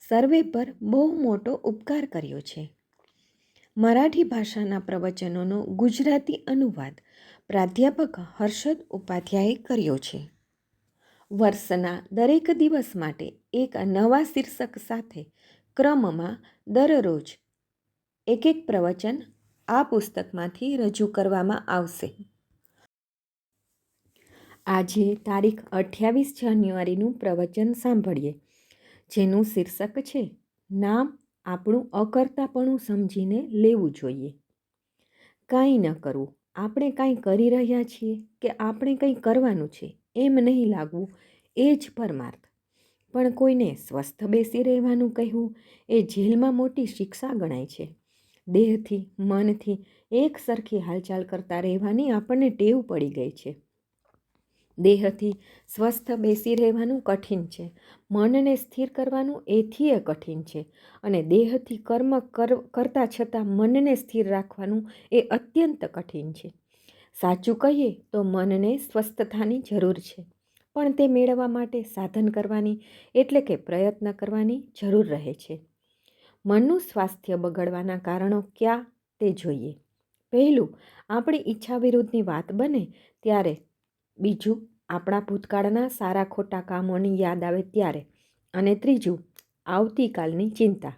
સર્વે પર બહુ મોટો ઉપકાર કર્યો છે. મરાઠી ભાષાના પ્રવચનોનો ગુજરાતી અનુવાદ પ્રાધ્યાપક હર્ષદ ઉપાધ્યાયે કર્યો છે. વર્ષના દરેક દિવસ માટે એક નવા શીર્ષક સાથે ક્રમમાં દરરોજ એક એક પ્રવચન આ પુસ્તકમાંથી રજૂ કરવામાં આવશે. આજે તારીખ અઠ્યાવીસ જાન્યુઆરીનું પ્રવચન સાંભળીએ. જેનું શીર્ષક છે, નામ આપણું અકર્તાપણું સમજીને લેવું જોઈએ. કાંઈ ન કરવું. આપણે કાંઈ કરી રહ્યા છીએ કે આપણે કંઈ કરવાનું છે, એમ નહીં લાગવું, એ જ પરમાર્થ. પણ કોઈને સ્વસ્થ બેસી રહેવાનું કહેવું એ જેલમાં મોટી શિક્ષા ગણાય છે. દેહથી, મનથી એક સરખી હાલચાલ કરતા રહેવાની આપણને ટેવ પડી ગઈ છે. દેહથી સ્વસ્થ બેસી રહેવાનું કઠિન છે. મનને સ્થિર કરવાનું એથી એ કઠિન છે. અને દેહથી કર્મ કરતા છતાં મનને સ્થિર રાખવાનું એ અત્યંત કઠિન છે. સાચું કહીએ તો મનને સ્વસ્થતાની જરૂર છે. પણ તે મેળવવા માટે સાધન કરવાની એટલે કે પ્રયત્ન કરવાની જરૂર રહે છે. મનનું સ્વાસ્થ્ય બગડવાના કારણો ક્યાં તે જોઈએ. પહેલું, આપણી ઈચ્છા વિરુદ્ધની વાત બને ત્યારે બીજું, આપણા ભૂતકાળના સારા ખોટા કામોની યાદ આવે ત્યારે. અને ત્રીજું, આવતીકાલની ચિંતા.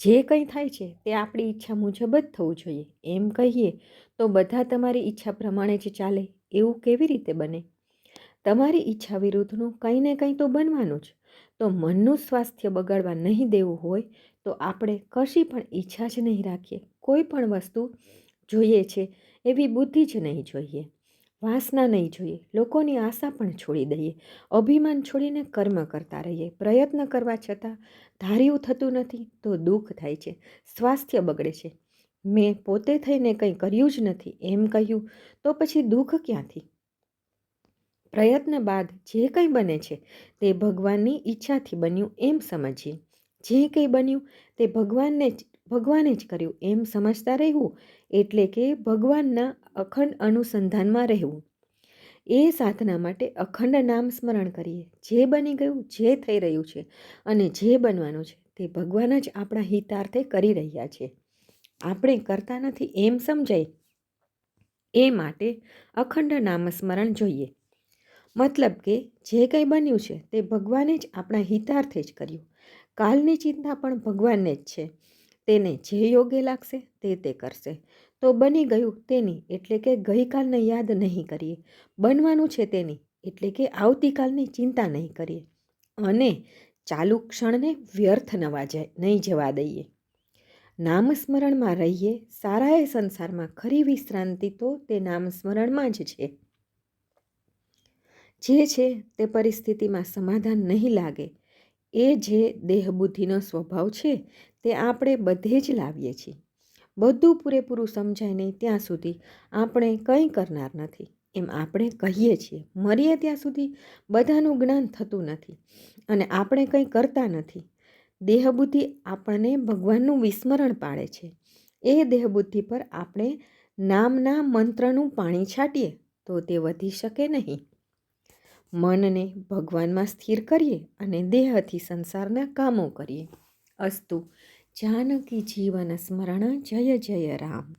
જે કંઈ થાય છે તે આપણી ઈચ્છા મુજબ જ થવું જોઈએ. એમ કહીએ તો બધા તમારી ઈચ્છા પ્રમાણે જ ચાલે. એવું કેવી રીતે બને? તમારી ઈચ્છા વિરુદ્ધનું કંઈ ને કંઈ તો બનવાનું જ. તો મનનું સ્વાસ્થ્ય બગાડવા નહીં દેવું હોય તો આપણે કશી પણ ઈચ્છા જ નહીં રાખીએ. કોઈ પણ વસ્તુ જોઈએ છે એવી બુદ્ધિ જ નહીં જોઈએ. વાસના નહીં જોઈએ, લોકોની આશા પણ છોડી દઈએ. અભિમાન છોડીને કર્મ કરતા રહીએ. પ્રયત્ન કરવા છતાં ધાર્યું થતું નથી તો દુઃખ થાય છે. સ્વાસ્થ્ય બગડે છે. મેં પોતે થઈને કંઈ કર્યું જ નથી, એમ કહ્યું તો પછી દુઃખ ક્યાંથી? પ્રયત્ન બાદ જે કંઈ બને છે તે ભગવાનની ઈચ્છાથી બન્યું એમ સમજીએ. જે કંઈ બન્યું તે ભગવાનને જ ભગવાને જ કર્યું. એમ સમજતા રહેવું એટલે કે ભગવાનના અખંડ અનુસંધાનમાં રહેવું. એ સાધના માટે અખંડ નામ સ્મરણ કરીએ. જે બની ગયું, જે થઈ રહ્યું છે અને જે બનવાનું છે તે ભગવાન જ આપણા હિતાર્થે કરી રહ્યા છે. આપણે કરતા નથી એમ સમજાય. એ માટે અખંડ નામ સ્મરણ જોઈએ. મતલબ કે જે કંઈ બન્યું છે તે ભગવાને જ આપણા હિતાર્થે જ કર્યું. કાલની ચિંતા પણ ભગવાનને જ છે. તેને જે યોગ્ય લાગશે તે તે કરશે. તો બની ગયું તેની એટલે કે ગઈકાલને યાદ નહીં કરીએ. બનવાનું છે તેની એટલે કે આવતીકાલની ચિંતા નહીં કરીએ. અને ચાલુ ક્ષણને વ્યર્થ નવા જાય નહીં જવા દઈએ. નામસ્મરણમાં રહીએ, સારાએ સંસારમાં ખરી વિશ્રાંતિ તો તે નામસ્મરણમાં જ છે. જે છે તે પરિસ્થિતિમાં સમાધાન નહીં લાગે. એ જે દેહબુદ્ધિનો સ્વભાવ છે, તે આપણે બધે જ લાવીએ છીએ. બધું પૂરેપૂરું સમજાય નહીં ત્યાં સુધી આપણે કંઈ કરનાર નથી. એમ આપણે કહીએ છીએ, મરીએ ત્યાં સુધી બધાનું જ્ઞાન થતું નથી અને આપણે કંઈ કરતા નથી. દેહબુદ્ધિ આપણને ભગવાનનું વિસ્મરણ પાડે છે. એ દેહબુદ્ધિ પર આપણે નામના મંત્રનું પાણી છાંટીએ તો તે વધી શકે નહીં. મનને ભગવાનમાં સ્થિર કરીએ અને દેહથી સંસારના કામો કરીએ. અસ્તુ, જાનકી જીવન સ્મરણ, જય જય રામ.